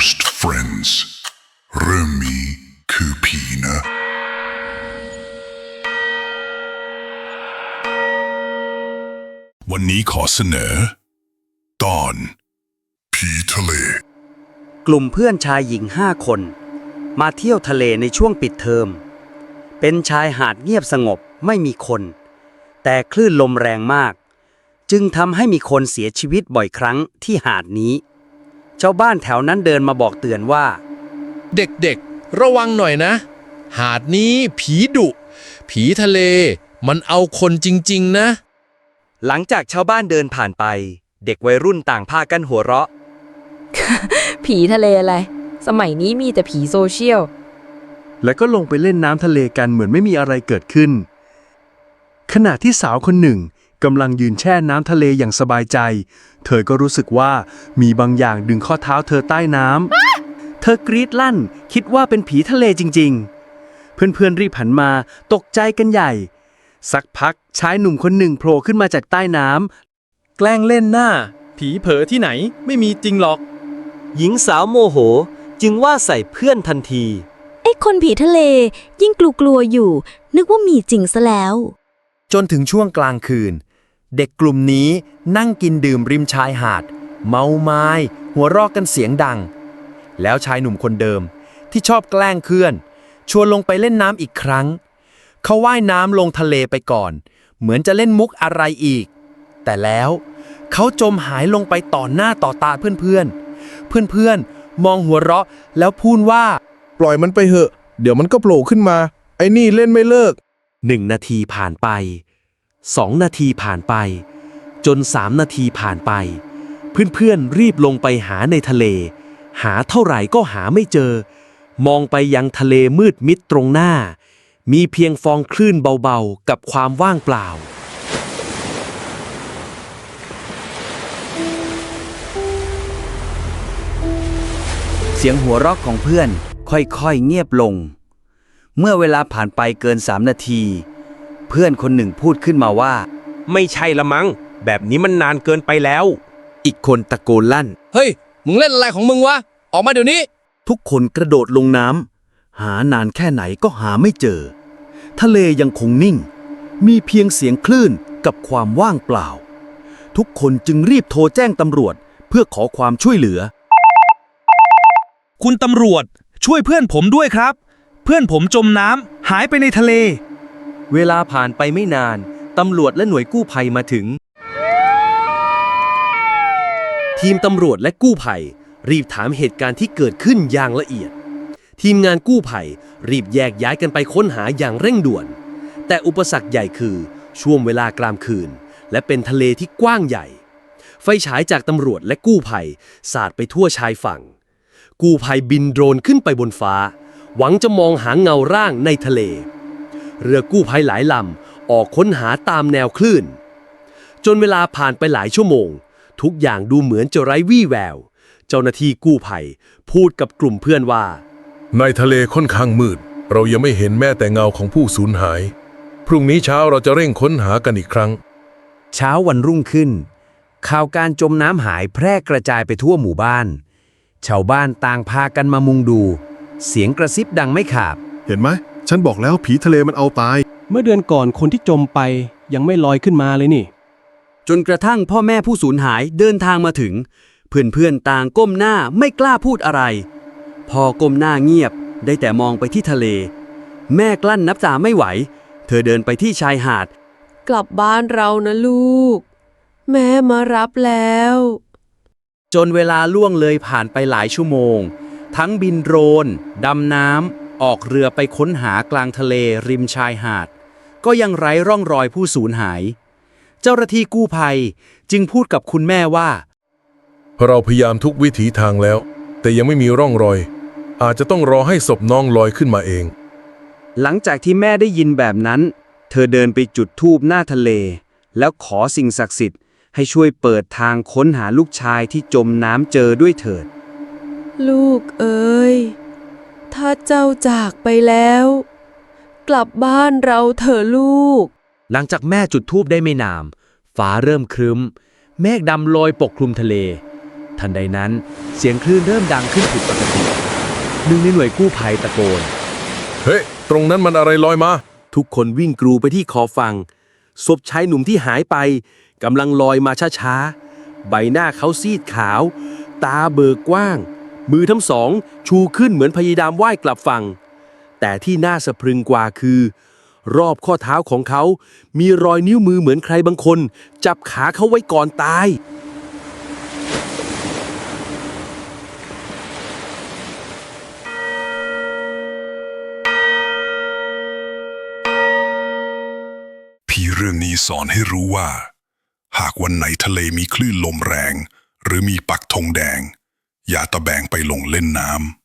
Ghost Friends เรื่องนี้คือผีนะ วันนี้ขอเสนอ ตอน ผีทะเล กลุ่มเพื่อนชายหญิงห้าคน มาเที่ยวทะเลในช่วงปิดเทอม เป็นชายหาดเงียบสงบไม่มีคน แต่คลื่นลมแรงมาก จึงทำให้มีคนเสียชีวิตบ่อยครั้งที่หาดนี้ ชาวบ้านแถวนั้นเดินมาบอกเตือนว่า เด็กๆ ระวังหน่อยนะ หาดนี้ผีดุ ผีทะเล มันเอาคนจริง ๆ นะ หลังจากชาวบ้านเดินผ่านไป เด็กวัยรุ่นต่างพากันหัวเราะ ผีทะเลอะไร สมัยนี้มีแต่ผีโซเชียล แล้วก็ลงไปเล่นน้ำทะเลกันเหมือนไม่มีอะไรเกิดขึ้น ขณะที่สาวคนหนึ่ง กำลังยืนแช่น้ำทะเลอย่างสบายใจ เธอก็รู้สึกว่ามีบางอย่างดึงข้อเท้าเธอใต้น้ำ เธอกรีดลั่น คิดว่าเป็นผีทะเลจริง ๆ เพื่อนๆรีบหันมาตกใจกันใหญ่ สักพักชายหนุ่มคนหนึ่งโผล่ขึ้นมาจากใต้น้ำแกล้งเล่นหน้า ผีเผลอที่ไหนไม่มีจริงหรอก หญิงสาวโมโหจึงว่าใส่เพื่อนทันที ไอ้คนผีทะเลยิ่งกลัวๆอยู่ นึกว่ามีจริงซะแล้ว จนถึงช่วงกลางคืน เด็กกลุ่มนี้นั่งกินดื่มริมชายหาด เมาไม้หัวเรอกกันเสียงดัง แล้วชายหนุ่มคนเดิมที่ชอบแกล้งเพื่อน ชวนลงไปเล่นน้ำอีกครั้ง เขาว่ายน้ำลงทะเลไปก่อน เหมือนจะเล่นมุกอะไรอีก แต่แล้วเขาจมหายลงไปต่อหน้าต่อตาเพื่อนๆ เพื่อนๆ มองหัวเราะแล้วพูดว่า ปล่อยมันไปเหอะ เดี๋ยวมันก็โผล่ขึ้นมา ไอ้นี่เล่นไม่เลิก หนึ่งนาทีผ่านไป สองนาทีผ่านไป จนสามนาทีผ่านไป เพื่อนๆรีบลงไปหาในทะเล หาเท่าไหร่ก็หาไม่เจอ มองไปยังทะเลมืดมิดตรงหน้า มีเพียงฟองคลื่นเบาๆ กับความว่างเปล่าเสียงหัวเราะของเพื่อนค่อยๆเงียบลง เมื่อเวลาผ่านไปเกินสามนาที เพื่อนคนหนึ่งพูดขึ้นมาว่า ไม่ใช่ละมัง้ง แบบนี้มันนานเกินไปแล้ว อีกคนตะโกนลั่น เฮ้ย มึงเล่นอะไรของมึงวะ ออกมาเดี๋ยวนี้ ทุกคนกระโดดลงน้ำหานานแค่ไหนก็หาไม่เจอ ทะเลยังคงนิ่ง มีเพียงเสียงคลื่นกับความว่างเปล่า ทุกคนจึงรีบโทรแจ้งตำรวจเพื่อขอความช่วยเหลือ คุณตำรวจช่วยเพื่อนผมด้วยครับ เพื่อนผมจมน้ำหายไปในทะเล เวลาผ่านไปไม่นาน ตำรวจและหน่วยกู้ภัยมาถึง ทีมตำรวจและกู้ภัย รีบถามเหตุการณ์ที่เกิดขึ้นอย่างละเอียด ทีมงานกู้ภัย รีบแยกย้ายกันไปค้นหาอย่างเร่งด่วน แต่อุปสรรคใหญ่คือช่วงเวลากลางคืน และเป็นทะเลที่กว้างใหญ่ ไฟฉายจากตำรวจและกู้ภัย สาดไปทั่วชายฝั่ง กู้ภัยบินโดรนขึ้นไปบนฟ้า หวังจะมองหาเงาร่างในทะเล เรือกู้ภัยหลายลำออกค้นหาตามแนวคลื่น จนเวลาผ่านไปหลายชั่วโมง ทุกอย่างดูเหมือนจะไร้วี่แวว เจ้าหน้าที่กู้ภัยพูดกับกลุ่มเพื่อนว่า ในทะเลค่อนข้างมืด เรายังไม่เห็นแม้แต่เงาของผู้สูญหาย พรุ่งนี้เช้าเราจะเร่งค้นหากันอีกครั้ง เช้าวันรุ่งขึ้น ข่าวการจมน้ำหายแพร่กระจายไปทั่วหมู่บ้าน ชาวบ้านต่างพากันมามุงดู เสียงกระซิบดังไม่ขาด เห็นไหม ฉันบอกแล้วผีทะเลมันเอาตาย เมื่อเดือนก่อนคนที่จมไปยังไม่ลอยขึ้นมาเลยนี่ จนกระทั่งพ่อแม่ผู้สูญหายเดินทางมาถึง เพื่อนๆต่างก้มหน้าไม่กล้าพูดอะไร พอก้มหน้าเงียบได้แต่มองไปที่ทะเล แม่กลั้นนับตาไม่ไหว เธอเดินไปที่ชายหาด กลับบ้านเรานะลูก แม่มารับแล้ว จนเวลาล่วงเลยผ่านไปหลายชั่วโมง ทั้งบินโดรน ดำน้ำ ออกเรือไปค้นหากลางทะเลริมชายหาด ก็ยังไร้ร่องรอยผู้สูญหาย เจ้าหน้าที่กู้ภัยจึงพูดกับคุณแม่ว่า เราพยายามทุกวิถีทางแล้ว แต่ยังไม่มีร่องรอย อาจจะต้องรอให้ศพน้องลอยขึ้นมาเอง หลังจากที่แม่ได้ยินแบบนั้น เธอเดินไปจุดทูบหน้าทะเล แล้วขอสิ่งศักดิ์สิทธิ์ให้ช่วยเปิดทางค้นหาลูกชายที่จมน้ำเจอด้วยเถิด ลูกเอ๋ย ถ้าเจ้าจากไปแล้ว กลับบ้านเราเถอะลูก หลังจากแม่จุดทูบได้ไม่นานฟ้าเริ่มครึ้ม เมฆดำลอยปกคลุมทะเล ทันใดนั้นเสียงคลื่นเริ่มดังขึ้นผิดปกติ หนึ่งในหน่วยกู้ภัยตะโกน เฮ้ย ตรงนั้นมันอะไรลอยมา ทุกคนวิ่งกรูไปที่คอฝั่งศพชายหนุ่มที่หายไปกำลังลอยมาช้าๆ ใบหน้าเขาซีดขาว ตาเบิกกว้าง มือทั้งสอง ชูขึ้นเหมือนพยายามว่ายกลับฝั่ง แต่ที่น่าสะพรึงกว่าคือ รอบข้อเท้าของเขา มีรอยนิ้วมือเหมือนใครบางคน จับขาเขาไว้ก่อนตายพี่เรื่องนี้สอนให้รู้ว่า หากวันไหนทะเลมีคลื่นลมแรง หรือมีปักธงแดง อย่าตะแบงไปลงเล่นน้ำ